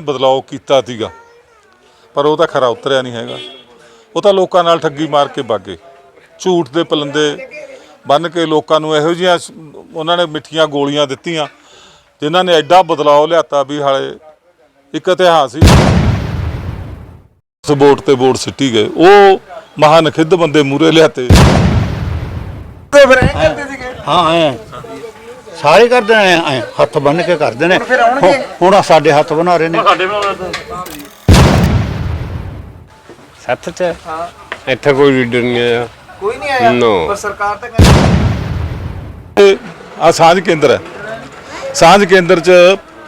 ਬਦਲਾਅ ਕੀਤਾ ਸੀਗਾ। ਪਰ ਉਹ ਤਾਂ ਖਰਾ ਉਤਰਿਆ ਨਹੀਂ ਹੈਗਾ। ਉਹ ਤਾਂ ਲੋਕਾਂ ਨਾਲ ਠੱਗੀ ਮਾਰ ਕੇ ਬਾਗੇ ਝੂਠ ਦੇ ਪਲੰਦੇ ਬੰਨ ਕੇ ਲੋਕਾਂ ਨੂੰ ਇਹੋ ਜਿਹੀਆਂ ਉਹਨਾਂ ਨੇ ਮਿੱਠੀਆਂ ਗੋਲੀਆਂ ਦਿੱਤੀਆਂ ਜਿਨ੍ਹਾਂ ਨੇ ਐਡਾ ਬਦਲਾਅ ਲਿਆਤਾ ਵੀ ਹਾਲੇ ਇੱਕ ਇਤਿਹਾਸ ਹੀ ਵੋਟ ਤੇ ਵੋਟ ਸਿੱਟੀ ਗਏ। ਉਹ ਮਹਾਨਖਿੱਧ ਬੰਦੇ ਮੂਰੇ ਲਿਆਤੇ। ਤੇ ਫਿਰ ਇਹ ਕਰਦੇ ਸੀਗੇ? ਹਾਂ ਐ। ਸਾਰੇ ਕਰਦੇ ਨੇ ਐ ਹੱਥ ਬੰਨ ਕੇ ਕਰਦੇ ਨੇ ਫਿਰ ਆਉਣਗੇ? ਹੁਣ- ਹੁਣ ਆਹ ਸਾਡੇ ਹੱਥ ਬਣਾ ਰਹੇ ਨੇ। ਸੱਤ ਚ ਇੱਥੇ ਕੋਈ ਲੀਡਰ ਨਹੀਂ ਆਇਆ। ਕੋਈ ਨਹੀਂ ਆਇਆ No. ਪਰ ਸਰਕਾਰ ਤਾਂ ਕਹਿੰਦੀ ਆ ਸਾਂਝ ਕੇਂਦਰ ਹੈ। ਸਾਂਝ ਕੇਂਦਰ 'ਚ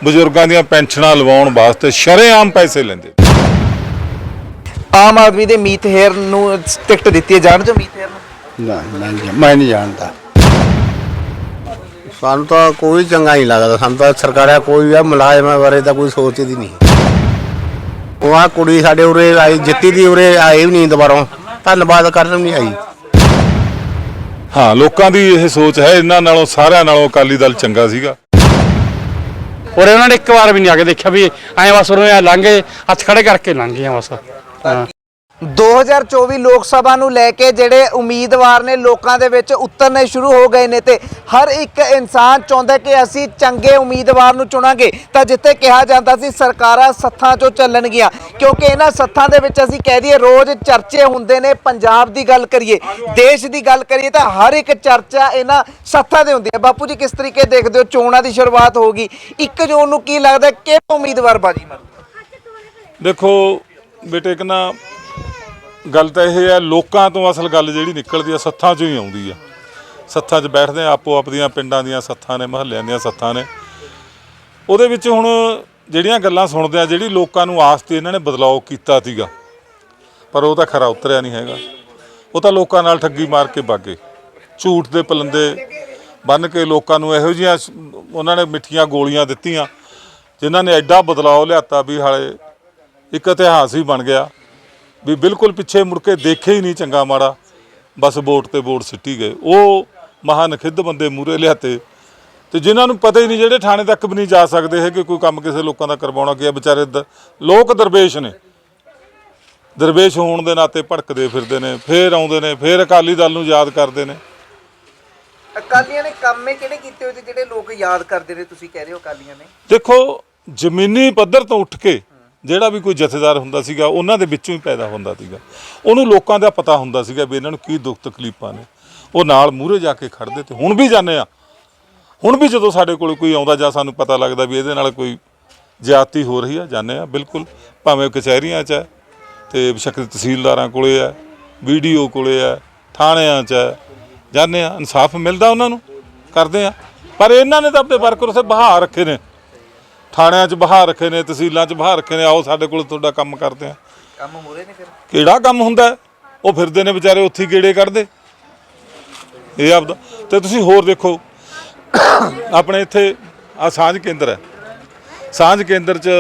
ਬਜ਼ੁਰਗਾਂ ਦੀਆਂ ਪੈਨਸ਼ਨਾਂ ਲਵਾਉਣ ਵਾਸਤੇ ਸ਼ਰੇਆਮ ਪੈਸੇ ਲੈਂਦੇ ਆਮ ਆਦਮੀ ਦੇ ਮੀਤ ਹੇਰ ਨੂੰ ਟਿਕਟ ਦਿੱਤੀ ਹੈ। ਜਾਣ ਜੋ ਮੀਤ ਹੇਰ ਨੂੰ? ਨਹੀਂ- ਮੈਂ ਨਹੀਂ ਜਾਣਦਾ। ਸਾਨੂੰ ਤਾਂ ਕੋਈ ਚੰਗਾ ਨਹੀਂ ਲੱਗਦਾ। ਸਾਨੂੰ ਤਾਂ ਸਰਕਾਰਾਂ ਕੋਈ ਆ ਮੁਲਾਜ਼ਮਾਂ ਬਾਰੇ ਤਾਂ ਕੋਈ ਸੋਚਦੀ ਨਹੀਂ। ਉਹ ਆ ਕੁੜੀ ਸਾਡੇ ਉਰੇ ਆਈ ਜਿੱਤੀ ਦੀ ਉਰੇ ਆਈ ਵੀ ਨਹੀਂ ਦੁਬਾਰਾ। ਧੰਨਵਾਦ ਕਰਨ ਨਹੀਂ ਆਈ। ਹਾਂ ਲੋਕਾਂ ਦੀ ਇਹ ਸੋਚ ਹੈ ਇਹਨਾਂ ਨਾਲੋਂ ਸਾਰਿਆਂ ਨਾਲੋਂ ਅਕਾਲੀ ਦਲ ਚੰਗਾ ਸੀਗਾ। ਔਰ ਉਹਨਾਂ ਨੇ ਇੱਕ ਵਾਰ ਵੀ ਨਹੀਂ ਆ ਕੇ ਦੇਖਿਆ ਵੀ ਐਂ ਬਸ ਐਂ ਲੰਘੇ ਹੱਥ ਖੜੇ ਕਰਕੇ ਲੰਘੇ ਆ ਬਸ। ਹਾਂ। 2024 ਲੋਕ ਸਭਾ ਨੂੰ ਲੈ ਕੇ ਜਿਹੜੇ ਉਮੀਦਵਾਰ ਨੇ ਲੋਕਾਂ ਦੇ ਵਿੱਚ ਉਤਰਨੇ ਸ਼ੁਰੂ ਹੋ ਗਏ ਨੇ ਤੇ ਹਰ ਇੱਕ ਇਨਸਾਨ ਚਾਹੁੰਦਾ ਕਿ ਅਸੀਂ ਚੰਗੇ ਉਮੀਦਵਾਰ ਨੂੰ ਚੁਣਾਂਗੇ। ਤਾਂ ਜਿੱਥੇ ਕਿਹਾ ਜਾਂਦਾ ਸੀ ਸਰਕਾਰਾਂ ਸੱਥਾਂ 'ਚੋਂ ਚੱਲਣਗੀਆਂ, ਕਿਉਂਕਿ ਇਹਨਾਂ ਸੱਥਾਂ ਦੇ ਵਿੱਚ ਅਸੀਂ ਕਹਿ ਦਈਏ ਰੋਜ਼ ਚਰਚੇ ਹੁੰਦੇ ਨੇ, ਪੰਜਾਬ ਦੀ ਗੱਲ ਕਰੀਏ, ਦੇਸ਼ ਦੀ ਗੱਲ ਕਰੀਏ ਤਾਂ ਹਰ ਇੱਕ ਚਰਚਾ ਇਹਨਾਂ ਸੱਥਾਂ ਦੇ ਹੁੰਦੀ ਹੈ। ਬਾਪੂ ਜੀ, ਕਿਸ ਤਰੀਕੇ ਦੇਖਦੇ ਹੋ ਚੋਣਾਂ ਦੀ ਸ਼ੁਰੂਆਤ ਹੋ ਗਈ? ਇੱਕ ਜੂਨ ਨੂੰ ਕੀ ਲੱਗਦਾ, ਕਿਹੜਾ ਉਮੀਦਵਾਰ ਬਾਜੀ ਮਾਰੂ ਦੇਖੋ ਬੇਟੇ ਕਿ ਨਾ ਗੱਲ ਤਾਂ ਇਹ ਹੈ, ਲੋਕਾਂ ਤੋਂ ਅਸਲ ਗੱਲ ਜਿਹੜੀ ਨਿਕਲਦੀ ਆ, ਸੱਥਾਂ 'ਚੋਂ ਹੀ ਆਉਂਦੀ ਆ। ਸੱਥਾਂ 'ਚ ਬੈਠਦੇ ਆ, ਆਪੋ ਆਪਣੀਆਂ ਪਿੰਡਾਂ ਦੀਆਂ ਸੱਥਾਂ ਨੇ, ਮਹੱਲਿਆਂ ਦੀਆਂ ਸੱਥਾਂ ਨੇ। ਉਹਦੇ ਵਿੱਚ ਹੁਣ ਜਿਹੜੀਆਂ ਗੱਲਾਂ ਸੁਣਦੇ ਆ, ਜਿਹੜੀ ਲੋਕਾਂ ਨੂੰ ਆਸ ਤੇ ਇਹਨਾਂ ਨੇ ਬਦਲਾਅ ਕੀਤਾ ਸੀਗਾ, ਪਰ ਉਹ ਤਾਂ ਖਰਾ ਉਤਰਿਆ ਨਹੀਂ ਹੈਗਾ। ਉਹ ਤਾਂ ਲੋਕਾਂ ਨਾਲ ਠੱਗੀ ਮਾਰ ਕੇ ਬਾਗੇ ਝੂਠ ਦੇ ਪਲੰਦੇ ਬੰਨ ਕੇ ਲੋਕਾਂ ਨੂੰ ਇਹੋ ਜਿਹੀਆਂ ਉਹਨਾਂ ਨੇ ਮਿੱਠੀਆਂ ਗੋਲੀਆਂ ਦਿੱਤੀਆਂ, ਜਿਨ੍ਹਾਂ ਨੇ ਐਡਾ ਬਦਲਾਅ ਲਿਆਤਾ ਵੀ ਹਾਲੇ ਇੱਕ ਇਤਿਹਾਸ ਹੀ ਬਣ ਗਿਆ। ਵੀ ਬਿਲਕੁਲ ਪਿੱਛੇ ਮੁੜ ਕੇ ਦੇਖੇ ਹੀ ਨਹੀਂ ਚੰਗਾ ਮਾੜਾ। ਬਸ ਵੋਟ ਤੇ ਵੋਟ ਸਿੱਟੀ ਗਏ। ਉਹ ਮਹਾਨਖਿੱਧ ਬੰਦੇ ਮੂਰੇ ਲਿਆਤੇ। ਤੇ ਜਿਨ੍ਹਾਂ ਨੂੰ ਪਤਾ ਹੀ ਨਹੀਂ ਜਿਹੜੇ ਥਾਣੇ ਤੱਕ ਵੀ ਨਹੀਂ ਜਾ ਸਕਦੇ ਹੈ ਕਿ ਕੋਈ ਕੰਮ ਕਿਸੇ ਲੋਕਾਂ ਦਾ ਕਰਵਾਉਣਾ ਹੈ ਵਿਚਾਰੇ ਲੋਕ ਦਰਵੇਸ਼ ਨੇ। ਦਰਵੇਸ਼ ਹੋਣ ਦੇ ਨਾਤੇ ਭੜਕਦੇ ਫਿਰਦੇ ਨੇ ਫੇਰ ਆਉਂਦੇ ਨੇ ਫੇਰ ਅਕਾਲੀ ਦਲ ਨੂੰ ਯਾਦ ਕਰਦੇ ਨੇ। ਅਕਾਲੀਆਂ ਨੇ ਕੰਮੇ ਕਿਹੜੇ ਕੀਤੇ ਹੋਏ ਤੇ ਜਿਹੜੇ ਲੋਕ ਯਾਦ ਕਰਦੇ ਨੇ ਤੁਸੀਂ ਕਹਿ ਰਹੇ ਹੋ ਅਕਾਲੀਆਂ ਨੇ? ਦੇਖੋ ਜ਼ਮੀਨੀ ਪੱਧਰ ਤੋਂ ਉੱਠ ਕੇ ਜਿਹੜਾ ਵੀ ਕੋਈ ਜਥੇਦਾਰ ਹੁੰਦਾ ਸੀਗਾ, ਉਹਨਾਂ ਦੇ ਵਿੱਚੋਂ ਹੀ ਪੈਦਾ ਹੁੰਦਾ ਸੀਗਾ। ਉਹਨੂੰ ਲੋਕਾਂ ਦਾ ਪਤਾ ਹੁੰਦਾ ਸੀਗਾ ਵੀ ਇਹਨਾਂ ਨੂੰ ਕੀ ਦੁੱਖ ਤਕਲੀਫਾਂ ਨੇ। ਉਹ ਨਾਲ ਮੂਹਰੇ ਜਾ ਕੇ ਖੜਦੇ ਤੇ ਹੁਣ ਵੀ ਜਾਂਦੇ ਆ। ਹੁਣ ਵੀ ਜਦੋਂ ਸਾਡੇ ਕੋਲ ਕੋਈ ਆਉਂਦਾ ਜਾਂ ਸਾਨੂੰ ਪਤਾ ਲੱਗਦਾ ਵੀ ਇਹਦੇ ਨਾਲ ਕੋਈ ਜ਼ਿਆਦਤੀ ਹੋ ਰਹੀ ਆ, ਜਾਂਦੇ ਆ, ਬਿਲਕੁਲ। ਭਾਵੇਂ ਕਚਹਿਰੀਆਂ 'ਚ ਹੈ ਤੇ ਬਸ਼ੱਕ ਤਹਿਸੀਲਦਾਰਾਂ ਕੋਲੇ ਹੈ ਵੀਡੀਓ ਕੋਲੇ ਹੈ ਥਾਣਿਆਂ 'ਚ ਹੈ ਜਾਂਦੇ ਆ। ਇਨਸਾਫ ਮਿਲਦਾ ਉਹਨਾਂ ਨੂੰ, ਕਰਦੇ ਆ। ਪਰ ਇਹਨਾਂ ਨੇ ਤਾਂ ਆਪਣੇ ਵਰਕਰ ਉਸੇ ਬਹਾ ਰੱਖੇ ਨੇ। ਥਾਣਿਆਂ 'ਚ ਬਹਾ ਰੱਖੇ ਨੇ ਤਹਿਸੀਲਾਂ 'ਚ ਬਹਾ ਰੱਖੇ ਨੇ ਆਓ ਸਾਡੇ ਕੋਲ ਤੁਹਾਡਾ ਕੰਮ ਕਰਦੇ ਆ ਕੰਮ ਮੂਰੇ ਨੇ ਫਿਰ? ਕਿਹੜਾ ਕੰਮ ਹੁੰਦਾ? ਹੈ? ਉਹ ਫਿਰਦੇ ਨੇ ਵਿਚਾਰੇ ਉੱਥੇ ਹੀ ਗੇੜੇ ਕੱਢਦੇ। ਇਹ ਆਪਦਾ ਤੇ ਤੁਸੀਂ ਹੋਰ ਦੇਖੋ ਆਪਣੇ ਇੱਥੇ ਆ ਸਾਂਝ ਕੇਂਦਰ ਹੈ। ਸਾਂਝ ਕੇਂਦਰ 'ਚ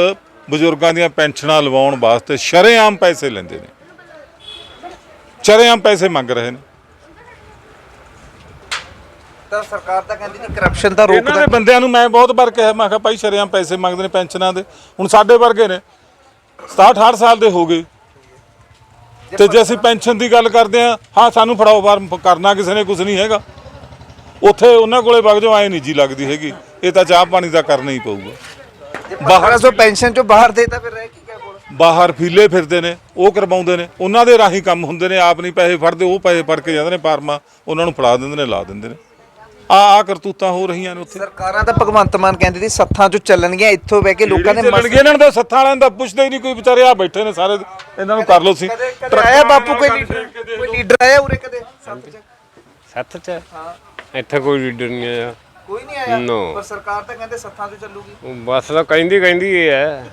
ਬਜ਼ੁਰਗਾਂ ਦੀਆਂ ਪੈਨਸ਼ਨਾਂ ਲਵਾਉਣ ਵਾਸਤੇ ਸ਼ਰੇਆਮ ਪੈਸੇ ਲੈਂਦੇ ਨੇ। ਸ਼ਰੇਆਮ ਪੈਸੇ ਮੰਗ ਰਹੇ ਨੇ। ਤਾਂ ਸਰਕਾਰ ਤਾਂ ਕਹਿੰਦੀ ਨਹੀਂ ਕਰਪਸ਼ਨ ਤਾਂ ਇਹਨਾਂ ਰੋਕਦਾ ਦੇ ਬੰਦਿਆਂ ਨੂੰ ਮੈਂ ਬਹੁਤ ਵਾਰ ਕਿਹਾ ਮੈਂ ਕਿਹਾ ਭਾਈ ਸ਼ਰੇਆਮ ਪੈਸੇ ਮੰਗਦੇ ਨੇ ਪੈਨਸ਼ਨਾਂ ਦੇ। ਹੁਣ ਸਾਡੇ ਵਰਗੇ ਨੇ 67 68 ਸਾਲ ਦੇ ਹੋ ਗਏ। ਤੇ ਜੇ ਅਸੀਂ ਪੈਨਸ਼ਨ ਦੀ ਗੱਲ ਕਰਦੇ ਆ ਹਾਂ ਸਾਨੂੰ ਫੜਾਓ ਫਾਰਮ ਕਰਨਾ ਕਿਸੇ ਨੇ ਕੁਝ ਨਹੀਂ ਹੈਗਾ। ਉੱਥੇ ਉਹਨਾਂ ਕੋਲੇ ਵਗ ਜਾਓ ਐ ਨਹੀਂ ਜੀ ਲੱਗਦੀ ਹੈਗੀ। ਇਹ ਤਾਂ ਚਾਹ ਪਾਣੀ ਦਾ ਕਰਨਾ ਹੀ ਪਊਗਾ। ਬਾਹਰ ਸੋ ਪੈਨਸ਼ਨ ਚੋਂ ਬਾਹਰ ਦੇਤਾ ਫਿਰ ਰਹਿ ਕੀ ਗਿਆ ਕੋਲ? ਬਾਹਰ ਫੀਲੇ ਫਿਰਦੇ ਨੇ ਉਹ ਕਰਵਾਉਂਦੇ ਨੇ। ਉਹਨਾਂ ਦੇ ਰਾਹੀਂ ਕੰਮ ਹੁੰਦੇ ਨੇ ਆਪ ਨਹੀਂ ਪੈਸੇ ਫੜਦੇ ਉਹ ਪੈਸੇ ਫੜ ਕੇ ਜਾਂਦੇ ਨੇ ਫਾਰਮਾਂ ਉਹਨਾਂ ਨੂੰ ਫੜਾ ਦਿੰਦੇ ਨੇ ਲਾ ਦਿੰਦੇ ਨੇ। ਆ ਆ ਕਰਤੂਤਾਂ ਹੋ ਰਹੀਆਂ ਨੇ ਉੱਥੇ। ਸਰਕਾਰਾਂ ਤਾਂ ਭਗਵੰਤ ਮਾਨ ਕਹਿੰਦੇ ਸੀ ਸੱਥਾਂ ਚੋਂ ਚੱਲਣਗੀਆਂ ਇੱਥੋਂ ਬਹਿ ਕੇ ਲੋਕਾਂ ਦੇ ਚੱਲਣਗੇ ਇਹਨਾਂ ਤਾਂ ਸੱਥਾਂ ਵਾਲਿਆਂ ਦਾ ਪੁੱਛਦੇ ਹੀ ਨਹੀਂ ਕੋਈ ਵਿਚਾਰੇ ਆ ਬੈਠੇ ਨੇ ਸਾਰੇ ਇਹਨਾਂ ਨੂੰ ਕਰ ਲਓ ਸੀ। ਆਇਆ ਬਾਪੂ ਕੋਈ ਲੀਡਰ? ਕੋਈ ਲੀਡਰ ਆਇਆ ਉਰੇ ਕਦੇ? ਸੱਥ ਚ? ਚ? ਇੱਥੇ ਕੋਈ ਲੀਡਰ ਨਹੀਂ ਆਇਆ। ਕੋਈ ਨਹੀਂ ਆਇਆ. ਪਰ ਸਰਕਾਰ ਤਾਂ ਕਹਿੰਦੇ ਸੱਥਾਂ ਚੋਂ ਚੱਲੂਗੀ। ਉਹ ਬਸ ਤਾਂ ਕਹਿੰਦੀ ਕਹਿੰਦੀ ਹੀ ਹੈ।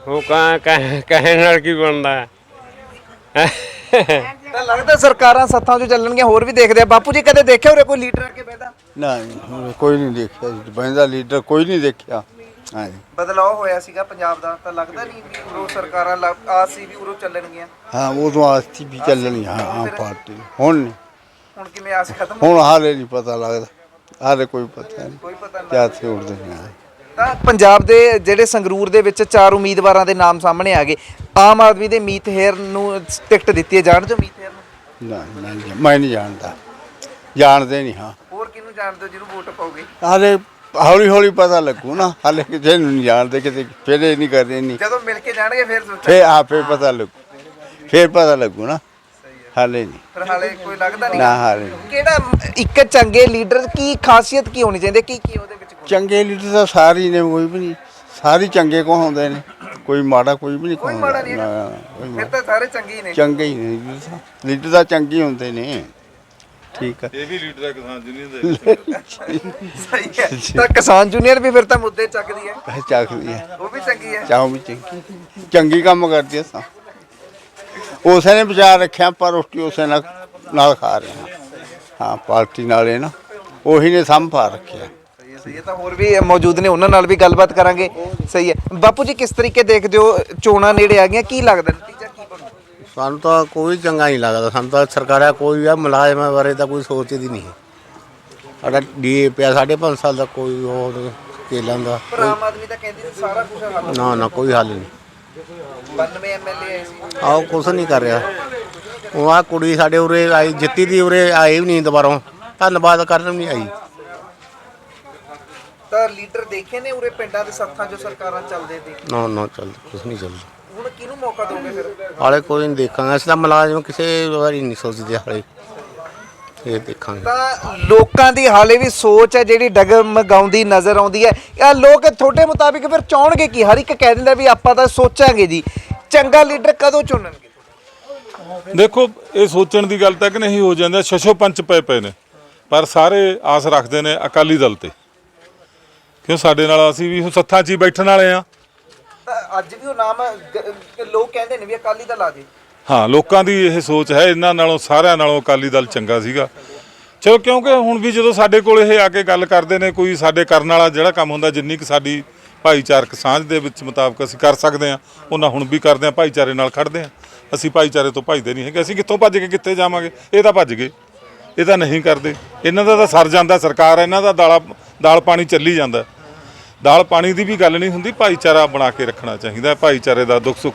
ਉਹ ਕਾਂ ਕਹਿਣ ਨਾਲ ਕੀ ਬਣਦਾ ਹੈ? ਤਾਂ ਲੱਗਦਾ ਸਰਕਾਰਾਂ ਸੱਥਾਂ ਚੋਂ ਚੱਲਣਗੀਆਂ ਹੋਰ ਵੀ ਦੇਖਦੇ ਆ। ਬਾਪੂ ਜੀ ਕਦੇ ਦੇਖਿਆ ਉਰੇ ਕੋਈ ਲੀਡਰ ਆ ਕੇ ਬਹਿਦਾ? ਨਹੀਂ ਕੋਈ ਨਹੀਂ ਦੇਖਿਆ ਜੀ। ਬੰਦਾ ਲੀਡਰ ਕੋਈ ਨਹੀਂ ਦੇਖਿਆ। ਹਾਂ ਜੀ ਬਦਲਾਅ ਹੋਇਆ ਸੀਗਾ ਪੰਜਾਬ ਦਾ ਤਾਂ ਲੱਗਦਾ ਨਹੀਂ ਵੀ ਉਰੋਂ ਸਰਕਾਰਾਂ ਲੱਗ- ਆਸ ਸੀ ਵੀ ਉਰੋਂ ਚੱਲਣਗੀਆਂ। ਹਾਂ ਉਦੋਂ ਆਸਤੀ ਵੀ ਚੱਲਣੀ ਹਾਂ ਆਮ ਪਾਰਟੀ। ਨੂੰ। ਹੁਣ ਨਹੀਂ। ਹੁਣ ਕਿਵੇਂ ਆਸ ਖਤਮ ਹੁਣ ਹਾਲੇ ਨਹੀਂ ਪਤਾ ਲੱਗਦਾ। ਹਾਲੇ ਕੋਈ ਪਤਾ ਨਹੀਂ। ਕੋਈ ਪਤਾ ਨਹੀਂ ਕਿਆ ਥੇ ਉੜਦੇ ਨੇ ਤਾਂ ਪੰਜਾਬ ਦੇ ਜਿਹੜੇ ਸੰਗਰੂਰ ਦੇ ਵਿੱਚ ਚਾਰ ਉਮੀਦਵਾਰਾਂ ਦੇ ਨਾਮ ਸਾਹਮਣੇ ਆ ਗਏ। ਆਮ ਆਦਮੀ ਦੇ ਮੀਤ ਹੇਰ ਨੂੰ ਟਿਕਟ ਦਿੱਤੀ ਹੈ। ਜਾਣਦੇ ਹੋ ਮੀਤ ਹੇਰ ਨੂੰ? ਨਾ ਨਹੀਂ ਮੈਂ ਨਹੀਂ ਜਾਣਦਾ। ਜਾਣਦੇ ਨਹੀਂ ਹਾਂ। ਹੋਰ ਕਿਹਨੂੰ ਜਾਣਦੇ ਹੋ ਜਿਹਨੂੰ ਵੋਟ ਪਾਓਗੇ? ਹਾਲੇ ਹੌਲੀ ਹੌਲੀ ਪਤਾ ਲੱਗੂ ਨਾ। ਹਾਲੇ ਕਿਸੇ ਨੂੰ ਨਹੀਂ ਜਾਣਦੇ ਕਿਤੇ ਫਿਰ ਇਹ ਨਹੀਂ ਕਰਦੇ ਨਹੀਂ। ਜਦੋਂ ਮਿਲ ਕੇ ਜਾਣਗੇ ਫਿਰ ਸੋਚਾਂਗੇ। ਫੇਰ ਆਪੇ ਪਤਾ ਲੱਗੂ। ਫੇਰ ਪਤਾ ਲੱਗੂ ਨਾ। ਹਾਲੇ ਨਹੀਂ। ਪਰ ਹਾਲੇ ਕੋਈ ਲੱਗਦਾ ਨਹੀਂ? ਨਾ ਹਾਲੇ ਨਹੀਂ। ਕਿਹੜਾ ਇੱਕ ਚੰਗੇ ਲੀਡਰ ਕੀ ਖਾਸੀਅਤ ਕੀ ਹੋਣੀ ਚਾਹੀਦੀ ਹੈ? ਕੀ ਕੀ ਉਹਦੇ ਵਿੱਚ? ਚੰਗੇ ਲੀਡਰ ਤਾਂ ਸਾਰੇ ਹੀ ਨੇ ਕੋਈ ਵੀ ਨਹੀਂ। ਸਾਰੇ ਚੰਗੇ ਕੋ ਹੁੰਦੇ ਨੇ? ਕੋਈ ਮਾੜਾ ਕੋਈ ਵੀ ਨਹੀਂ ਕੋਈ ਕਹਾਉਂਦਾ। ਮਾੜਾ ਨਹੀਂ ਹੈ। ਕੋਈ ਫਿਰ ਮਾੜਾ। ਤਾਂ ਸਾਰੇ ਚੰਗੇ ਹੀ ਨੇ। ਚੰਗੇ ਹੀ ਨੇ ਲੀਡਰ ਤਾਂ ਲੀਡਰ ਤਾਂ ਚੰਗੇ ਹੀ ਹੁੰਦੇ ਨੇ। ਠੀਕ ਆ। ਇਹ ਵੀ ਲੀਡਰ ਹੈ ਕਿਸਾਨ ਯੂਨੀਅਨ ਦੇ। ਸਹੀ ਹੈ। ਤਾਂ ਕਿਸਾਨ ਜੂਨੀਅਰ ਵੀ ਫਿਰ ਤਾਂ ਮੁੱਦੇ ਚੱਕਦੀ ਹੈ। ਚੱਕਦੀ ਹੈ। ਉਹ ਵੀ ਚੰਗੀ ਹੈ। ਚਾਹੋ ਵੀ ਚੰਗੀ ਚੰਗੀ ਕੰਮ ਕਰਦੀ ਆ ਤਾਂ। ਉਸੇ ਨੇ ਵਿਚਾਰ ਰੱਖਿਆ ਪਰ ਰੋਟੀ ਉਸੇ ਨਾਲ ਨਾਲ ਖਾ ਰਹੇ ਹਾਂ। ਹਾਂ ਪਾਰਟੀ ਨਾਲੇ ਨਾ ਉਹੀ ਨੇ ਸੰਭਾ ਰੱਖਿਆ। ਸਹੀ ਹੈ, ਤਾਂ ਹੋਰ ਵੀ ਮੌਜੂਦ ਨੇ ਉਹਨਾਂ ਨਾਲ ਵੀ ਗੱਲਬਾਤ ਕਰਾਂਗੇ। ਸਹੀ ਹੈ। ਬਾਪੂ ਜੀ ਕਿਸ ਤਰੀਕੇ ਦੇਖਦੇ ਹੋ ਚੋਣਾਂ ਨੇੜੇ ਆ ਗਈਆਂ? ਕੀ ਲੱਗਦਾ ਨਤੀਜਾ ਕੀ ਬਣੂ? ਸਾਨੂੰ ਤਾਂ ਕੋਈ ਚੰਗਾ ਨਹੀਂ ਲੱਗਦਾ। ਸਾਨੂੰ ਤਾਂ ਸਰਕਾਰਾਂ ਕੋਈ ਆ ਮੁਲਾਜ਼ਮਾਂ ਬਾਰੇ ਤਾਂ ਕੋਈ ਸੋਚਦੀ ਨਹੀਂ ਸਾਡਾ ਡੀ ਪਿਆ ਸਾਢੇ ਪੰਜ ਸਾਲ ਦਾ ਕੋਈ ਹੋਰ ਕੇਲਾਂ ਦਾ। ਪਰ ਆਮ ਆਦਮੀ ਤਾਂ ਕਹਿੰਦੀ ਸੀ ਸਾਰਾ ਕੁਝ ਹੱਲ ਨਾ ਨਾ ਕੋਈ ਹੱਲ ਨਹੀਂ। 92 ਐਮਐਲਏ ਸੀ। ਆਹ ਕੁਛ ਨਹੀਂ ਕਰ ਰਿਹਾ। ਉਹ ਆ ਕੁੜੀ ਸਾਡੇ ਉਰੇ ਆਈ ਜਿੱਤੀ ਦੀ ਉਰੇ ਆਈ ਵੀ ਨਹੀਂ ਦੁਬਾਰੋਂ। ਧੰਨਵਾਦ ਕਰਨ ਵੀ ਨਹੀਂ ਆਈ। ਲੀਡਰ ਦੇਖੇ ਨੇ ਉਰੇ ਪਿੰਡਾਂ ਦੇ ਸੱਥਾਂ 'ਚ ਸਰਕਾਰਾਂ ਚੱਲਦੇ ਤੇ? ਨਾ ਨਾ ਚੱਲ ਕੁਛ ਨਹੀਂ ਚੱਲਦਾ। ਹੁਣ ਕਿਹਨੂੰ ਮੌਕਾ ਦੋਗੇ ਫਿਰ? ਹਾਲੇ ਕੋਈ ਨਹੀਂ ਦੇਖਾਂਗੇ। ਅਸੀਂ ਤਾਂ ਮੁਲਾਜ਼ਮ ਕਿਸੇ ਵਾਰੀ ਨਹੀਂ ਸੋਚਦੇ ਹਾਲੇ। ਇਹ ਦੇਖਾਂਗੇ। ਤਾਂ ਲੋਕਾਂ ਦੀ ਹਾਲੇ ਵੀ ਸੋਚ ਹੈ ਜਿਹੜੀ ਡਗਮਗਾਉਂਦੀ ਨਜ਼ਰ ਆਉਂਦੀ ਹੈ। ਇਹ ਲੋਕ ਤੁਹਾਡੇ ਮੁਤਾਬਿਕ ਫਿਰ ਚਾਹਣਗੇ ਕੀ? ਹਰ ਇੱਕ ਕਹਿ ਦਿੰਦਾ ਵੀ ਆਪਾਂ ਤਾਂ ਸੋਚਾਂਗੇ ਜੀ। ਚੰਗਾ ਲੀਡਰ ਕਦੋਂ ਚੁਣਨਗੇ? ਦੇਖੋ ਇਹ ਸੋਚਣ ਦੀ ਗੱਲ ਤਾਂ ਕਿ ਨਹੀਂ ਹੋ ਜਾਂਦਾ। ਛਛੋ ਪੰਚ ਪਏ ਪਏ ਨੇ। ਪਰ ਸਾਰੇ ਆਸ ਰੱਖਦੇ ਨੇ ਅਕਾਲੀ ਦਲ ਤੇ। ਕਿਉਂ ਸਾਡੇ ਨਾਲ ਅਸੀਂ ਵੀ ਸੱਥਾਂ 'ਚ ਹੀ ਬੈਠਣ ਵਾਲੇ ਆ। ਤਾਂ ਅੱਜ ਵੀ ਉਹ ਨਾਮ ਗ- ਲੋਕ ਕਹਿੰਦੇ ਨੇ ਵੀ ਅਕਾਲੀ ਦਲ ਆ ਜੇ ਹਾਂ ਲੋਕਾਂ ਦੀ ਇਹ ਸੋਚ ਹੈ ਇਹਨਾਂ ਨਾਲੋਂ ਸਾਰਿਆਂ ਨਾਲੋਂ ਅਕਾਲੀ ਦਲ ਚੰਗਾ ਸੀਗਾ। ਚਲੋ ਕਿਉਂਕਿ ਹੁਣ ਵੀ ਜਦੋਂ ਸਾਡੇ ਕੋਲ ਇਹ ਆ ਕੇ ਗੱਲ ਕਰਦੇ ਨੇ ਕੋਈ ਸਾਡੇ ਕਰਨ ਵਾਲਾ ਜਿਹੜਾ ਕੰਮ ਹੁੰਦਾ ਜਿੰਨੀ ਕਿ ਸਾਡੀ ਭਾਈਚਾਰਕ ਸਾਂਝ ਦੇ ਵਿੱਚ ਮੁਤਾਬਕ ਅਸੀਂ ਕਰ ਸਕਦੇ ਹਾਂ ਉਹਨਾਂ ਹੁਣ ਵੀ ਕਰਦੇ ਹਾਂ ਭਾਈਚਾਰੇ ਨਾਲ ਖੜਦੇ ਹਾਂ ਅਸੀਂ ਭਾਈਚਾਰੇ ਤੋਂ ਭੱਜਦੇ ਨਹੀਂ ਹੈਗੇ। ਅਸੀਂ ਕਿੱਥੋਂ ਭੱਜ ਕੇ ਕਿੱਥੇ ਜਾਵਾਂਗੇ? ਇਹ ਤਾਂ ਭੱਜ ਗਏ। ਇਹ ਤਾਂ ਨਹੀਂ ਕਰਦੇ। ਇਹਨਾਂ ਦਾ ਤਾਂ ਸਰ ਜਾਂਦਾ ਸਰਕਾਰ ਇਹਨਾਂ ਦਾ ਦਾਲਾ ਦਾਲ ਪਾਣੀ ਚੱਲੀ ਜਾਂਦਾ। ਦਾਲ ਪਾਣੀ ਦੀ ਵੀ ਗੱਲ ਨਹੀਂ ਹੁੰਦੀ ਭਾਈਚਾਰਾ ਬਣਾ ਕੇ ਰੱਖਣਾ ਚਾਹੀਦਾ ਹੈ, ਭਾਈਚਾਰੇ ਦਾ ਦੁੱਖ ਸੁੱਖ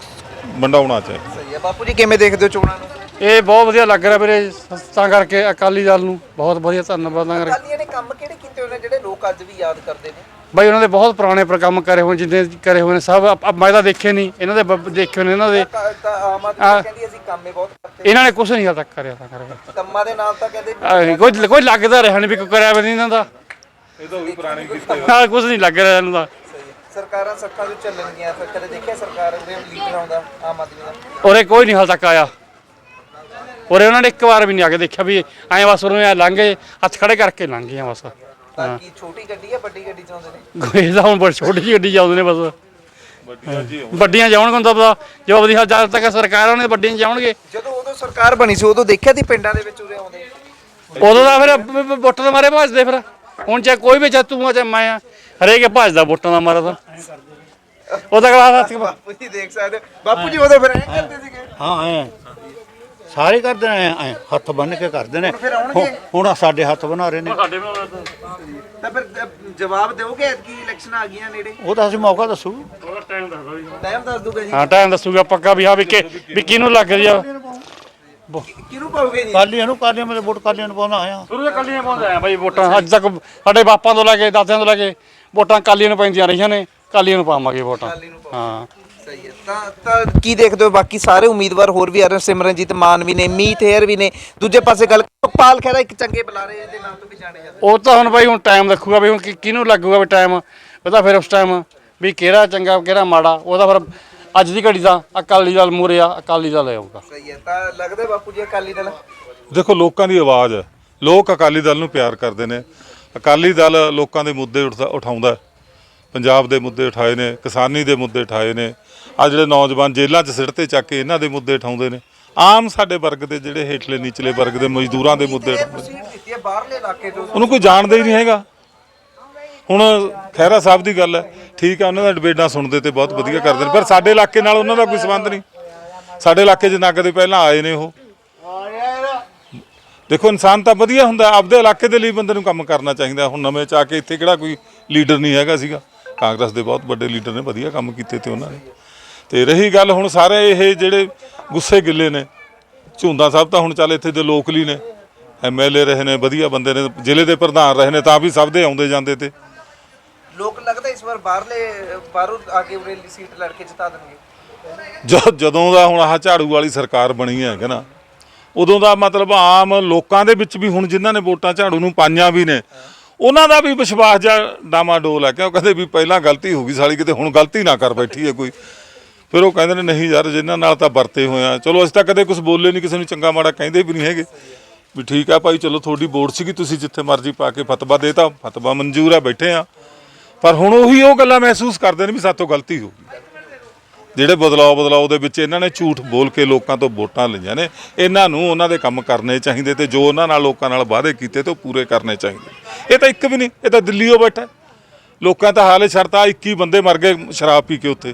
ਵੰਡਾਉਣਾ ਚਾਹੀਦਾ। ਸਹੀ ਹੈ ਬਾਪੂ ਜੀ ਕਿਵੇਂ ਦੇਖਦੇ ਹੋ ਚੋਣਾਂ ਨੂੰ? ਇਹ ਬਹੁਤ ਵਧੀਆ ਲੱਗ ਰਿਹਾ ਵੀਰੇ ਤਾਂ ਕਰਕੇ ਅਕਾਲੀ ਦਲ ਨੂੰ ਬਹੁਤ ਵਧੀਆ ਧੰਨਵਾਦ ਕਰਕੇ। ਅਕਾਲੀਆਂ ਨੇ ਕੰਮ ਕਿਹੜੇ ਕੀਤੇ ਨੇ ਜਿਹੜੇ ਲੋਕ ਅੱਜ ਵੀ ਯਾਦ ਕਰਦੇ ਨੇ? ਬਾਈ ਉਹਨਾਂ ਦੇ ਬਹੁਤ ਪੁਰਾਣੇ ਪਰ ਕੰਮ ਕਰੇ ਹੋਏ ਜਿੰਨੇ ਕਰੇ ਹੋਏ ਨੇ ਸਭ ਮੈਂ ਤਾਂ ਦੇਖੇ ਨਹੀਂ ਇਹਨਾਂ ਦੇ ਬ- ਦੇਖੇ ਹੋਏ ਨੇ ਇਹਨਾਂ ਦੇ। ਤਾਂ ਤਾਂ ਆਮ ਆਦਮੀ ਆ- ਕਹਿੰਦੀ ਅਸੀਂ ਕੰਮ ਹੀ ਬਹੁਤ ਕਰਦੇ ਇਹਨਾਂ ਨੇ ਕੁਝ ਨਹੀਂ ਹਾਲ ਤੱਕ ਕਰਿਆ ਤਾਂ ਕਰਕੇ। ਕੰਮਾਂ ਦੇ ਨਾਲ ਤਾਂ ਕਹਿੰਦੇ ਆਹ, ਕੋਈ ਕੋਈ ਲੱਗਦਾ ਰਿਹਾ ਨਹੀਂ ਵੀ ਕੋਈ ਕਰਿਆ ਵੀ ਨਹੀਂ ਇਹਨਾਂ ਦਾ। ਇਹ ਤਾਂ ਉਹ ਵੀ ਪੁਰਾਣੀ ਕੀਤੀ ਹਾਂ ਕੁਝ ਨਹੀਂ ਲੱਗ ਰਿਹਾ ਇਹਨਾਂ ਦਾ। ਸਹੀ ਹੈ। ਸਰਕਾਰਾਂ ਸੱਤਾਂ 'ਚ ਚੱਲਣਗੀਆਂ ਫਿਰ ਕਦੇ ਦੇਖਿਆ ਸਰਕਾਰ ਦੇ ਲੀਡਰ ਆਉਂਦਾ ਆਮ ਆਦਮੀ ਦਾ? ਉਰੇ ਕੋਈ ਨਹੀਂ ਹਾਲ ਤੱਕ ਆਇਆ। ਉਰੇ ਉਹਨਾਂ ਨੇ ਇੱਕ ਵਾਰ ਵੀ ਨਹੀਂ ਆ ਕੇ ਦੇਖਿਆ ਵੀ ਐਂ ਬਸ ਉਹਨੂੰ ਐ ਲੰਘੇ ਹੱਥ ਖੜੇ ਕਰਕੇ ਲੰਘ ਗਏ ਆ ਬਸ। ਤਾਂ ਕੀ ਛੋਟੀ ਗੱਡੀ ਹੈ ਵੱਡੀ ਗੱਡੀ ਚਾਹੁੰਦੇ ਨੇ? ਇਹ ਤਾਂ ਹੁਣ ਬੜੀ ਛੋਟੀ ਜਿਹੀ ਗੱਡੀ ਜਾਉਂਦੇ ਨੇ ਬਸ। ਵੱਡੀਆਂ ਜੀ ਵੱਡੀਆਂ ਜਾਉਣਗੇ ਹੁੰਦਾ ਪਤਾ ਜੋ ਆਪਦੀ ਜਦ ਤੱਕ ਸਰਕਾਰਾਂ ਨੇ ਵੱਡੀਆਂ ਜਾਉਣਗੇ। ਜਦੋਂ ਉਦੋਂ ਸਰਕਾਰ ਬਣੀ ਸੀ ਉਦੋਂ ਦੇਖਿਆ ਸੀ ਪਿੰਡਾਂ ਦੇ ਵਿੱਚ ਉਰੇ ਆਉਂਦੇ? ਉਦੋਂ ਦਾ ਫਿਰ ਵੋਟਾਂ ਦੇ ਮਾਰੇ ਭੱਜਦੇ ਫਿਰ। ਹੁਣ ਚਾਹੇ ਕੋਈ ਵੀ ਚਾਹੇ ਤੂੰ ਆ ਚਾਹੇ ਮੈਂ ਆ ਹਰੇਕ ਭੱਜਦਾ ਵੋਟਾਂ ਦਾ ਮਾਰਾ ਤਾਂ ਉਹਦਾ ਕਲਾ ਹੱਥ ਬਾਪੂ ਜੀ ਦੇਖ ਸਕਦੇ ਹੋ। ਬਾਪੂ ਜੀ ਉਦੋਂ ਫਿਰ ਐਂ ਕਰਦੇ ਸੀਗੇ। ਹਾਂ ਐ। ਸਾਰੇ ਕਰਦੇ ਨੇ ਐਂ ਐਂ ਹੱਥ ਬੰਨ ਕੇ ਕਰਦੇ ਨੇ। ਫਿਰ ਆਉਣਗੇ? ਹੁਣ- ਹੁਣ ਸਾਡੇ ਹੱਥ ਬਣਾ ਰਹੇ ਨੇ। ਤਾਂ ਫਿਰ ਜ- ਜਵਾਬ ਦਿਓਗੇ ਐਤਕੀ ਇਲੈਕਸ਼ਨ ਆ ਗਈਆਂ ਨੇੜੇ? ਉਹ ਤਾਂ ਅਸੀਂ ਮੌਕਾ ਦੱਸੂ। ਟਾਈਮ ਦੱਸ ਦੂਗਾ ਜੀ। ਹਾਂ ਟਾਈਮ ਦੱਸੂਗਾ ਪੱਕਾ ਵੀ ਹਾਂ ਵੀ ਕਿ ਵੀ ਕਿਹਨੂੰ ਲੱਗ ਰਹੀ। ਕਿਹਨੂੰ ਪਾਓਗੇ ਜੀ? ਕਾਲੀਆਂ ਨੂੰ ਕਾਲੀਆਂ ਮੇਰੇ ਵੋਟ ਕਾਲੀਆਂ ਨੂੰ ਪਾਉਣਾ ਆਇਆ। ਸ਼ੁਰੂ ਤੋਂ ਕੱਲੀਆਂ ਪਾਉਂਦੇ ਆ ਬਾਈ ਵੋਟਾਂ। ਅੱਜ ਤੱਕ ਸਾਡੇ ਬਾਪਾਂ ਤੋਂ ਲੈ ਕੇ ਦਾਦਿਆਂ ਤੋਂ ਲੈ ਕੇ ਵੋਟਾਂ ਕਾਲੀਆਂ ਨੂੰ ਪੈਂਦੀਆਂ ਰਹੀਆਂ ਨੇ। ਕਾਲੀਆਂ ਨੂੰ ਪਾਵਾਂਗੇ ਵੋਟਾਂ। ਹਾਂ। ਸਹੀ ਹੈ। ਤਾਂ ਤਾਂ ਕੀ ਦੇਖਦੇ ਹੋ? ਬਾਕੀ ਸਾਰੇ ਉਮੀਦਵਾਰ ਹੋਰ ਵੀ ਆ ਰਹੇ ਸਿਮਰਨਜੀਤ ਮਾਨ ਵੀ ਨੇ ਮੀਤ ਹੇਅਰ ਵੀ ਨੇ। ਦੂਜੇ ਪਾਸੇ ਗੱਲ ਪਾਲ ਖਹਿਰਾ ਇੱਕ ਚੰਗੇ ਬੁਲਾਰੇ ਦੇ ਨਾਮ ਤੋਂ ਵੀ ਜਾਣੇ ਜਾਂਦੇ। ਉਹ ਤਾਂ ਹੁਣ ਬਾਈ ਹੁਣ ਟਾਈਮ ਦੇਖੂਗਾ ਵੀ ਹੁਣ ਕਿ- ਕਿਹਨੂੰ ਲੱਗੂਗਾ ਵੀ ਟਾਈਮ ਉਹ ਤਾਂ ਫਿਰ ਉਸ ਟਾਈਮ ਵੀ ਕਿਹੜਾ ਚੰਗਾ ਕਿਹੜਾ ਮਾੜਾ ਉਹਦਾ ਫਿਰ ਅੱਜ ਦੀ ਘੜੀ ਦਾ ਅਕਾਲੀ ਦਲ ਮੂਹਰੇ ਆ ਅਕਾਲੀ ਦਲ ਆਊਗਾ। ਸਹੀ ਹੈ ਤਾਂ ਲੱਗਦਾ ਬਾਪੂ ਜੀ ਅਕਾਲੀ ਦਲ? ਦੇਖੋ ਲੋਕਾਂ ਦੀ ਆਵਾਜ਼ ਹੈ। ਲੋਕ ਅਕਾਲੀ ਦਲ ਨੂੰ ਪਿਆਰ ਕਰਦੇ ਨੇ। ਅਕਾਲੀ ਦਲ ਲੋਕਾਂ ਦੇ ਮੁੱਦੇ ਉਠਾ- ਉਠਾਉਂਦਾ ਹੈ। ਪੰਜਾਬ ਦੇ ਮੁੱਦੇ ਉਠਾਏ ਨੇ ਕਿਸਾਨੀ ਦੇ ਮੁੱਦੇ ਉਠਾਏ ਨੇ। ਆ ਜਿਹੜੇ ਨੌਜਵਾਨ ਜੇਲ੍ਹਾਂ 'ਚ ਸਿੱਟ ਤੇ ਚੱਕ ਕੇ ਇਹਨਾਂ ਦੇ ਮੁੱਦੇ ਉਠਾਉਂਦੇ ਨੇ। ਆਮ ਸਾਡੇ ਵਰਗ ਦੇ ਜਿਹੜੇ ਹੇਠਲੇ ਨੀਚਲੇ ਵਰਗ ਦੇ ਮਜ਼ਦੂਰਾਂ ਦੇ ਮੁੱਦੇ ਉਠਾਉਂਦੇ ਨੇ। ਸੀਟ ਦਿੱਤੀ ਹੈ ਬਾਹਰਲੇ ਇਲਾਕੇ ਤੋਂ? ਉਹਨੂੰ ਕੋਈ ਜਾਣਦਾ ਹੀ ਨਹੀਂ ਹੈਗਾ। ਹੁਣ ਖਹਿਰਾ ਸਾਹਿਬ ਦੀ ਗੱਲ ਹੈ। ਠੀਕ ਹੈ, ਉਹਨਾਂ ਦਾ ਡਿਬੇਟਾਂ ਸੁਣਦੇ ਤੇ ਬਹੁਤ ਵਧੀਆ ਕਰਦੇ ਨੇ। ਪਰ ਸਾਡੇ ਇਲਾਕੇ ਨਾਲ ਉਹਨਾਂ ਦਾ ਕੋਈ ਸੰਬੰਧ ਨਹੀਂ। ਸਾਡੇ ਇਲਾਕੇ 'ਚ ਨਾ ਕਦੇ ਪਹਿਲਾਂ ਆਏ ਨੇ ਉਹ। ਦੇਖੋ, ਇਨਸਾਨ ਤਾਂ ਵਧੀਆ ਹੁੰਦਾ। ਆਪਦੇ ਇਲਾਕੇ ਦੇ ਲਈ ਬੰਦੇ ਨੂੰ ਕੰਮ ਕਰਨਾ ਚਾਹੀਦਾ। ਹੁਣ ਨਵੇਂ ਚ ਆ ਕੇ ਇੱਥੇ ਕਿਹੜਾ ਕੋਈ ਲੀਡਰ ਨਹੀਂ ਹੈਗਾ ਸੀਗਾ। ਕਾਂਗਰਸ ਦੇ ਬਹੁਤ ਵੱਡੇ ਲੀਡਰ ਨੇ, ਵਧੀਆ ਕੰਮ ਕੀਤੇ ਤੇ ਉਹਨਾਂ ਨੇ। ਤੇ ਰਹੀ ਗੱਲ ਹੁਣ ਸਾਰੇ ਇਹ ਜਿਹੜੇ ਗੁੱਸੇ ਗਿੱਲੇ ਨੇ। ਝੁੰਦਾ ਸਾਹਿਬ ਤਾਂ ਹੁਣ ਚੱਲ ਇੱਥੇ ਦੇ ਲੋਕਲੀ ਨੇ। ਐਮਐਲਏ ਰਹੇ ਨੇ, ਵਧੀਆ ਬੰਦੇ ਨੇ। ਜ਼ਿਲ੍ਹੇ ਦੇ ਪ੍ਰਧਾਨ ਰਹੇ ਨੇ, ਤਾਂ ਵੀ ਸਭ ਦੇ ਆਉਂਦੇ ਜਾਂਦੇ ਤੇ। ਲੋਕ ਲੱਗਦਾ ਇਸ ਵਾਰ ਬਾਹਰਲੇ, ਬਾਹਰੋਂ ਆ ਕੇ ਉਰੇ ਸੀਟ ਲੜ ਕੇ ਜਿਤਾ ਦੇਣਗੇ? ਜ- ਜਦੋਂ ਦਾ ਹੁਣ ਆਹ ਝਾੜੂ ਵਾਲੀ ਸਰਕਾਰ ਬਣੀ ਹੈ ਕਿ ਨਾ? ਉਦੋਂ ਦਾ ਮਤਲਬ ਆਮ ਲੋਕਾਂ ਦੇ ਵਿੱਚ ਵੀ ਹੁਣ ਜਿਨ੍ਹਾਂ ਨੇ ਵੋਟਾਂ ਝਾੜੂ ਨੂੰ ਪਾਈਆਂ ਵੀ ਨੇ, ਉਹਨਾਂ ਦਾ ਵੀ ਵਿਸ਼ਵਾਸ ਜਾਂ ਡਾਮਾਡੋਲ ਹੈ ਕਿਉਂ ਕਹਿੰਦੇ ਵੀ ਪਹਿਲਾਂ ਗਲਤੀ ਹੋ ਗਈ ਸਾਲੀ, ਕਿਤੇ ਹੁਣ ਗਲਤੀ ਨਾ ਕਰ ਬੈਠੀ ਹੈ ਕੋਈ। ਫਿਰ ਉਹ ਕਹਿੰਦੇ ਨੇ, ਨਹੀਂ ਯਾਰ, ਜਿਨ੍ਹਾਂ ਨਾਲ ਤਾਂ ਵਰਤੇ ਹੋਏ ਆ। ਚਲੋ, ਅਸੀਂ ਤਾਂ ਕਦੇ ਕੁਝ ਬੋਲੇ ਨਹੀਂ ਕਿਸੇ ਨੂੰ ਚੰਗਾ ਮਾੜਾ ਕਹਿੰਦੇ ਵੀ ਨਹੀਂ ਹੈਗੇ। ਵੀ ਠੀਕ ਆ ਭਾਈ, ਚਲੋ, ਤੁਹਾਡੀ ਵੋਟ ਸੀਗੀ, ਤੁਸੀਂ ਜਿੱਥੇ ਮਰਜ਼ੀ ਪਾ ਕੇ ਫਤਵਾ ਦੇਤਾ, ਫਤਵਾ ਮਨਜ਼ੂਰ ਆ, ਬੈਠੇ ਆ। ਪਰ ਹੁਣ ਉਹੀ ਉਹ ਗੱਲਾਂ ਮਹਿਸੂਸ ਕਰਦੇ ਨੇ ਵੀ ਸਾਤੋਂ ਗਲਤੀ ਹੋ ਗਈ। ਜਿਹੜੇ ਬਦਲਾਅ ਬਦਲਾਅ ਦੇ ਵਿੱਚ ਇਹਨਾਂ ਨੇ ਝੂਠ ਬੋਲ ਕੇ ਲੋਕਾਂ ਤੋਂ ਵੋਟਾਂ ਲਈਆਂ ਨੇ, ਇਹਨਾਂ ਨੂੰ ਉਹਨਾਂ ਦੇ ਕੰਮ ਕਰਨੇ ਚਾਹੀਦੇ ਤੇ ਜੋ ਉਹਨਾਂ ਨਾਲ ਲੋਕਾਂ ਨਾਲ ਵਾਅਦੇ ਕੀਤੇ ਤੇ ਉਹ ਪੂਰੇ ਕਰਨੇ ਚਾਹੀਦੇ ਇਹ ਤਾਂ ਇੱਕ ਵੀ ਨਹੀਂ, ਇਹ ਤਾਂ ਦਿੱਲੀੋਂ ਬੈਠਾ। ਲੋਕਾਂ ਤਾਂ ਹਾਲੇ ਛੜਤਾ 21 ਬੰਦੇ ਮਰ ਗਏ ਸ਼ਰਾਬ ਪੀ ਕੇ ਉੱਥੇ।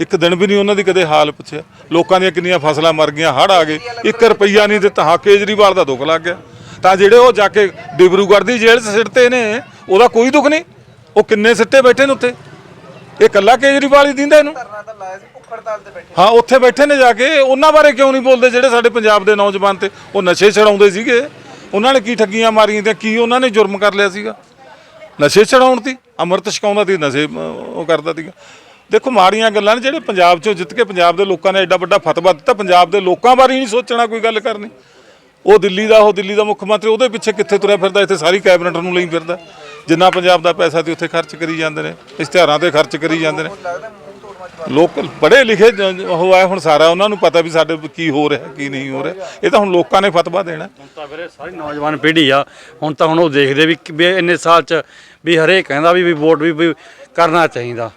ਇੱਕ ਦਿਨ ਵੀ ਨਹੀਂ ਉਹਨਾਂ ਦੀ ਕਦੇ ਹਾਲ ਪੁੱਛਿਆ। ਲੋਕਾਂ ਦੀਆਂ ਕਿੰਨੀਆਂ ਫਸਲਾਂ ਮਰ ਗਈਆਂ, ਹੜ੍ਹ ਆ ਗਏ। 1 ਰੁਪਈਆ ਨਹੀਂ ਦਿੱਤਾ, ਹਾਂ, ਕੇਜਰੀਵਾਲ ਦਾ ਦੁੱਖ ਲੱਗ ਗਿਆ। ਤਾਂ ਜਿਹੜੇ ਉਹ ਜਾ ਕੇ ਡਿਬਰੂਗੜ੍ਹ ਦੀ ਜੇਲ੍ਹ 'ਚ ਸਿੱਟਦੇ ਨੇ, ਉਹਦਾ ਕੋਈ ਦੁੱਖ ਨਹੀਂ। ਉਹ ਕਿੰਨੇ ਸਿੱਟੇ ਬੈਠੇ ਨੇ ਉੱਥੇ? ਇਹ ਕੱਲਾ ਕੇਜਰੀਵਾਲ ਹੀ ਦਿੰਦਾ ਇਹਨੂੰ? ਧਰਨਾ ਤਾਂ ਲਾਇਆ ਸੀ ਭੁੱਖ ਹੜਤਾਲ ਤੇ ਬੈਠੇ ਹਾਂ ਉੱਥੇ ਬੈਠੇ ਨੇ ਜਾ ਕੇ। ਉਹਨਾਂ ਬਾਰੇ ਕਿਉਂ ਨਹੀਂ ਬੋਲਦੇ ਜਿਹੜੇ ਸਾਡੇ ਪੰਜਾਬ ਦੇ ਨੌਜਵਾਨ ਤੇ? ਉਹ ਨਸ਼ੇ ਛਡਾਉਂਦੇ ਸੀਗੇ। ਉਹਨਾਂ ਨੇ ਕੀ ਠੱਗੀਆਂ ਮਾਰੀਆਂ ਤੇ ਕੀ ਉਹਨਾਂ ਨੇ ਜੁਰਮ ਕਰ ਲਿਆ ਸੀਗਾ? ਨਸ਼ੇ ਛਡਾਉਣ ਦੀ ਅੰਮ੍ਰਿਤ ਛਕਾਉਂਦਾ ਸੀ ਨਸ਼ੇ ਉਹ ਕਰਦਾ ਸੀਗਾ। ਦੇਖੋ ਮਾੜੀਆਂ ਗੱਲਾਂ ਨੇ ਜਿਹੜੇ ਪੰਜਾਬ ਚੋਂ ਜਿੱਤ ਕੇ ਪੰਜਾਬ ਦੇ ਲੋਕਾਂ ਨੇ ਐਡਾ ਵੱਡਾ ਫਤਵਾ ਦਿੱਤਾ ਪੰਜਾਬ ਦੇ ਲੋਕਾਂ ਬਾਰੇ ਹੀ ਨਹੀਂ ਸੋਚਣਾ ਕੋਈ ਗੱਲ ਕਰਨੀ। ਉਹ ਦਿੱਲੀ ਦਾ ਉਹ ਦਿੱਲੀ ਦਾ ਮੁੱਖ ਮੰਤਰੀ ਉਹਦੇ ਪਿੱਛੇ ਕਿੱਥੇ ਤੁਰਿਆ ਫਿਰਦਾ ਇੱਥੇ ਸਾਰੀ ਕੈਬਨਿਟ ਨੂੰ ਲਈ ਫਿਰਦਾ। ਜਿੰਨਾ ਪੰਜਾਬ ਦਾ ਪੈਸਾ ਤੇ ਉੱਥੇ ਖਰਚ ਕਰੀ ਜਾਂਦੇ ਨੇ ਇਸ਼ਤਿਹਾਰਾਂ ਤੇ ਖਰਚ ਕਰੀ ਜਾਂਦੇ ਨੇ। ਲੋਕ ਪੜ੍ਹੇ ਲਿਖੇ ਉਹ ਆ ਹੁਣ ਸਾਰਾ ਉਹਨਾਂ ਨੂੰ ਪਤਾ ਵੀ ਸਾਡੇ ਕੀ ਹੋ ਰਿਹਾ ਕੀ ਨਹੀਂ ਹੋ ਰਿਹਾ। ਇਹ ਤਾਂ ਹੁਣ ਲੋਕਾਂ ਨੇ ਫਤਵਾ ਦੇਣਾ। ਹੁਣ ਤਾਂ ਵੀਰੇ ਸਾਰੀ ਨੌਜਵਾਨ ਪੀੜ੍ਹੀ ਆ ਹੁਣ ਤਾਂ ਹੁਣ ਉਹ ਦੇਖਦੇ ਵੀ ਇੰਨੇ ਸਾਲ ਚ ਵੀ ਹਰੇਕ ਕਹਿੰਦਾ ਵੀ ਵੀ ਵੋਟ ਵੀ ਕਰਨਾ ਚਾਹੀਦਾ।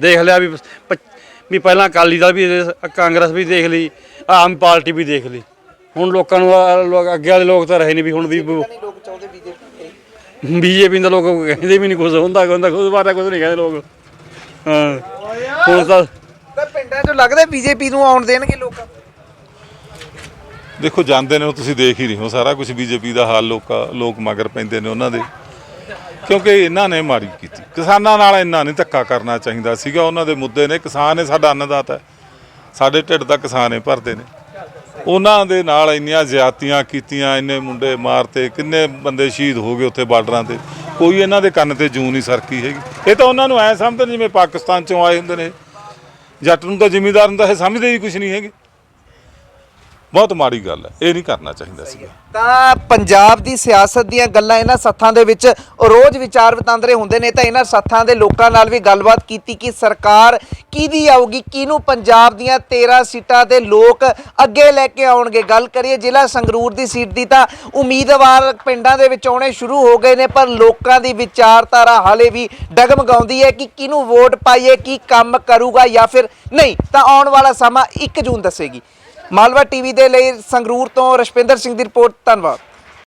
ਦੇਖ ਲਿਆ ਵੀ ਵੀ ਪਹਿਲਾਂ ਅਕਾਲੀ ਦਲ ਵੀ ਕਾਂਗਰਸ ਵੀ ਦੇਖ ਲਈ ਆਮ ਪਾਰਟੀ ਵੀ ਦੇਖ ਲਈ। ਹੁਣ ਲੋਕਾਂ ਨੂੰ ਅੱਗੇ ਵਾਲੇ ਲੋਕ ਤਾਂ ਰਹੇ ਨਹੀਂ ਵੀ ਹੁਣ ਵੀ ਨਹੀਂ ਲੋਕ ਚਾਹੁੰਦੇ ਬੀਜੇਪੀ ਦੇ ਲੋਕ ਕਹਿੰਦੇ ਵੀ ਨਹੀਂ ਕੁਝ ਹੁੰਦਾ ਹੁੰਦਾ ਕੁਝ ਬਾਰੇ ਕੁਝ ਨਹੀਂ ਕਹਿੰਦੇ ਲੋਕ। ਹਾਂ ਹੁਣ ਤਾਂ ਤਾਂ ਪਿੰਡਾਂ 'ਚੋਂ ਲੱਗਦਾ ਬੀਜੇਪੀ ਨੂੰ ਆਉਣ ਦੇਣਗੇ ਲੋਕ। ਦੇਖੋ ਜਾਂਦੇ ਨੇ ਉਹ ਤੁਸੀਂ ਦੇਖ ਹੀ ਰਹੇ ਹੋ ਸਾਰਾ ਕੁਝ ਬੀਜੇਪੀ ਦਾ ਹਾਲ ਲੋਕਾਂ ਲੋਕ ਮਗਰ ਪੈਂਦੇ ਨੇ ਉਹਨਾਂ ਦੇ। ਕਿਉਂਕਿ ਇਹਨਾਂ ਨੇ ਮਾੜੀ ਕੀਤੀ। ਕਿਸਾਨਾਂ ਨਾਲ ਇੰਨਾ ਨਹੀਂ ਧੱਕਾ ਕਰਨਾ ਚਾਹੀਦਾ ਸੀਗਾ ਉਹਨਾਂ ਦੇ ਮੁੱਦੇ ਨੇ ਕਿਸਾਨ ਹੈ ਸਾਡਾ ਅੰਨਦਾਤਾ। ਸਾਡੇ ਢਿੱਡ ਦਾ ਕਿਸਾਨ ਹੈ ਭਰਦੇ ਨੇ। ਉਹਨਾਂ ਦੇ ਨਾਲ ਇੰਨੀਆਂ ਜ਼ਿਆਤੀਆਂ ਕੀਤੀਆਂ, ਇੰਨੇ ਮੁੰਡੇ ਮਾਰਤੇ, ਕਿੰਨੇ ਬੰਦੇ ਸ਼ਹੀਦ ਹੋ ਗਏ ਉੱਥੇ ਬਾਰਡਰਾਂ ਤੇ। ਕੋਈ ਇਹਨਾਂ ਦੇ ਕੰਨ ਤੇ ਜੂੰ ਨਹੀਂ ਸਰਕੀ ਹੈਗੀ। ਇਹ ਤਾਂ ਉਹਨਾਂ ਨੂੰ ਐ ਸਮਝਦੇ ਜਿਵੇਂ ਪਾਕਿਸਤਾਨ ਚੋਂ ਆਏ ਹੁੰਦੇ ਨੇ। ਜੱਟ ਨੂੰ ਤਾਂ ਜ਼ਿਮੀਂਦਾਰ ਨੂੰ ਤਾਂ ਇਹ ਸਮਝਦੇ ਹੀ ਕੁਝ ਨਹੀਂ ਹੈਗੇ। ਬਹੁਤ ਮਾੜੀ ਗੱਲ ਹੈ ਇਹ ਨਹੀਂ ਕਰਨਾ ਚਾਹੀਦਾ ਸੀਗਾ। ਤਾਂ ਪੰਜਾਬ ਦੀ ਸਿਆਸਤ ਦੀਆਂ ਗੱਲਾਂ ਇਹਨਾਂ ਸੱਥਾਂ ਦੇ ਵਿੱਚ ਰੋਜ਼ ਵਿਚਾਰ ਵਟਾਂਦਰੇ ਹੁੰਦੇ ਨੇ ਤਾਂ ਇਹਨਾਂ ਸੱਥਾਂ ਦੇ ਲੋਕਾਂ ਨਾਲ ਵੀ ਗੱਲਬਾਤ ਕੀਤੀ ਕਿ ਸਰਕਾਰ ਕਿਹਦੀ ਆਊਗੀ ਕਿਹਨੂੰ ਪੰਜਾਬ ਦੀਆਂ 13 ਸੀਟਾਂ ਦੇ ਲੋਕ ਅੱਗੇ ਲੈ ਕੇ ਆਉਣਗੇ? ਗੱਲ ਕਰੀਏ ਜ਼ਿਲ੍ਹਾ ਸੰਗਰੂਰ ਦੀ ਸੀਟ ਦੀ ਤਾਂ ਉਮੀਦਵਾਰ ਪਿੰਡਾਂ ਦੇ ਵਿੱਚ ਆਉਣੇ ਸ਼ੁਰੂ ਹੋ ਗਏ ਨੇ ਪਰ ਲੋਕਾਂ ਦੀ ਵਿਚਾਰਧਾਰਾ ਹਾਲੇ ਵੀ ਡਗਮਗਾਉਂਦੀ ਹੈ ਕਿ ਕਿਹਨੂੰ ਵੋਟ ਪਾਈਏ ਕੀ ਕੰਮ ਕਰੂਗਾ ਜਾਂ ਫਿਰ ਨਹੀਂ। ਤਾਂ ਆਉਣ ਵਾਲਾ ਸਮਾਂ 1 ਜੂਨ ਦੱਸੇਗੀ। ਮਾਲਵਾ ਟੀਵੀ ਦੇ ਲਈ ਸੰਗਰੂਰ ਤੋਂ ਰਸ਼ਪਿੰਦਰ ਸਿੰਘ ਦੀ ਰਿਪੋਰਟ ਧੰਨਵਾਦ।